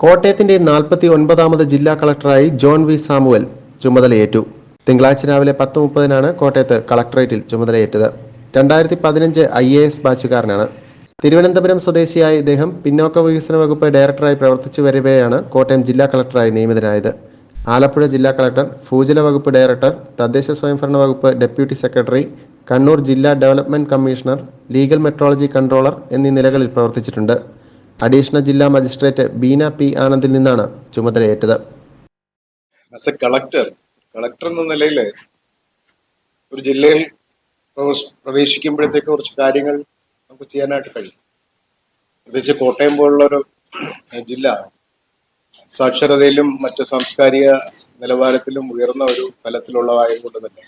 കോട്ടയത്തിന്റെ നാൽപ്പത്തി ഒൻപതാമത് ജില്ലാ കളക്ടറായി John V Samuel ചുമതലയേറ്റു. തിങ്കളാഴ്ച രാവിലെ പത്ത് മുപ്പതിനാണ് കോട്ടയത്ത് കളക്ടറേറ്റിൽ ചുമതലയേറ്റത്. രണ്ടായിരത്തി പതിനഞ്ച് ഐ എ എസ് ബാച്ചുകാരനാണ്. തിരുവനന്തപുരം സ്വദേശിയായ ഇദ്ദേഹം പിന്നോക്ക വികസന വകുപ്പ് ഡയറക്ടറായി പ്രവർത്തിച്ചു വരവെയാണ് കോട്ടയം ജില്ലാ കളക്ടറായി നിയമിതനായത്. ആലപ്പുഴ ജില്ലാ കളക്ടർ ഭൂജല വകുപ്പ് ഡയറക്ടർ തദ്ദേശ സ്വയംഭരണ വകുപ്പ് ഡെപ്യൂട്ടി സെക്രട്ടറി കണ്ണൂർ ജില്ലാ development commissioner legal metrology controller എന്നീ നിലകളിൽ പ്രവർത്തിച്ചിട്ടുണ്ട്. അഡീഷണൽ ജില്ലാ മജിസ്ട്രേറ്റ് ബീന പി ആനന്ദിൽ നിന്നാണ് ചുമതലയേറ്റത്. കളക്ടർ കളക്ടർ എന്ന നിലയിൽ ഒരു ജില്ലയിൽ പ്രവേശ- പ്രവേശിക്കുമ്പോഴത്തേക്ക് കുറച്ച് കാര്യങ്ങൾ നമുക്ക് ചെയ്യാനായിട്ട് കഴിയും. പ്രത്യേകിച്ച് കോട്ടയം പോലുള്ളൊരു ജില്ല സാക്ഷരതയിലും മറ്റ് സാംസ്കാരിക നിലവാരത്തിലും ഉയർന്ന ഒരു തലത്തിലുള്ളതായതുകൊണ്ട് തന്നെ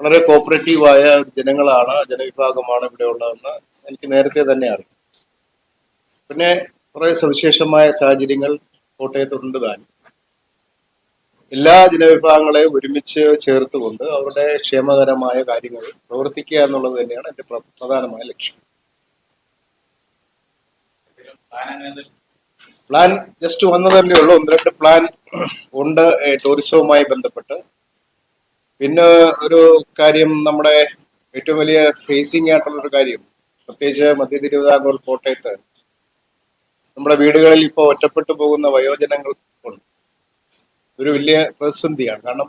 വളരെ കോപ്പറേറ്റീവായ ജനങ്ങളാണ് ജനവിഭാഗമാണ് ഇവിടെ ഉള്ളതെന്ന് എനിക്ക് നേരത്തെ തന്നെ അറിയാം. പിന്നെ കുറെ സവിശേഷമായ സാഹചര്യങ്ങൾ കോട്ടയത്തുണ്ട് താനും എല്ലാ ജനവിഭാഗങ്ങളെയും ഒരുമിച്ച് ചേർത്തുകൊണ്ട് അവരുടെ ക്ഷേമകരമായ കാര്യങ്ങൾ പ്രവർത്തിക്കുക എന്നുള്ളത് തന്നെയാണ് എന്റെ പ്ര- പ്രധാനമായ ലക്ഷ്യം. പ്ലാൻ ജസ്റ്റ് വന്നതല്ലേ ഉള്ളൂ. ഒന്ന് രണ്ട് പ്ലാൻ ഉണ്ട് ടൂറിസവുമായി ബന്ധപ്പെട്ട്. പിന്നെ ഒരു കാര്യം നമ്മുടെ ഏറ്റവും വലിയ ഫേസിംഗ് ആയിട്ടുള്ള ഒരു കാര്യം പ്രത്യേകിച്ച് മധ്യ തിരുവിതാംകൂർ കോട്ടയത്ത് നമ്മുടെ വീടുകളിൽ ഇപ്പോൾ ഒറ്റപ്പെട്ടു പോകുന്ന വയോജനങ്ങൾ ഉണ്ട്. ഒരു വലിയ പ്രതിസന്ധിയാണ്. കാരണം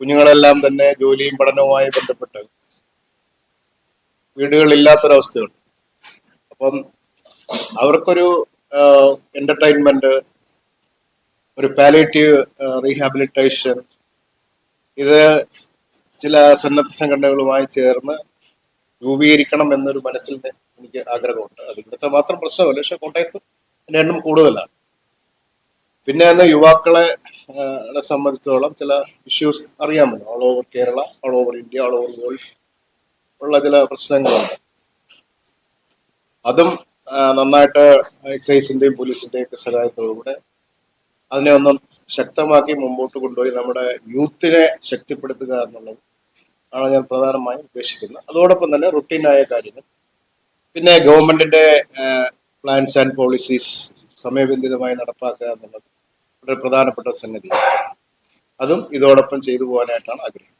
കുഞ്ഞുങ്ങളെല്ലാം തന്നെ ജോലിയും പഠനവുമായി ബന്ധപ്പെട്ട് വീടുകളില്ലാത്തൊരവസ്ഥയുണ്ട്. അപ്പം അവർക്കൊരു എന്റർടൈൻമെന്റ് ഒരു പാലേറ്റീവ് റീഹാബിലിറ്റേഷൻ ഇത് ചില സന്നദ്ധ സംഘടനകളുമായി ചേർന്ന് രൂപീകരിക്കണം എന്നൊരു മനസ്സിൽ എനിക്ക് ആഗ്രഹമുണ്ട്. അത് ഇവിടുത്തെ മാത്രം പ്രശ്നമല്ല പക്ഷെ കോട്ടയത്ത് അതിന്റെ എണ്ണം കൂടുതലാണ്. പിന്നെ അന്ന് യുവാക്കളെ സംബന്ധിച്ചോളം ചില ഇഷ്യൂസ് അറിയാമല്ലോ. All over Kerala all over India all over world ഉള്ള ചില പ്രശ്നങ്ങളുണ്ട്. അതും നന്നായിട്ട് എക്സൈസിന്റെയും പോലീസിന്റെയും ഒക്കെ സഹായത്തോടുകൂടെ അതിനെ ഒന്നും ശക്തമാക്കി മുമ്പോട്ട് കൊണ്ടുപോയി നമ്മുടെ യൂത്തിനെ ശക്തിപ്പെടുത്തുക എന്നുള്ളത് ആണ് ഞാൻ പ്രധാനമായും ഉദ്ദേശിക്കുന്നത്. അതോടൊപ്പം തന്നെ റുട്ടീനായ കാര്യങ്ങൾ. പിന്നെ ഗവൺമെന്റിന്റെ പ്ലാൻസ് ആൻഡ് പോളിസീസ് സമയബന്ധിതമായി നടപ്പാക്കുക എന്നുള്ളത് വളരെ പ്രധാനപ്പെട്ട സംഗതി അതും ഇതോടൊപ്പം ചെയ്തു പോകാനായിട്ടാണ് ആഗ്രഹിക്കുന്നത്.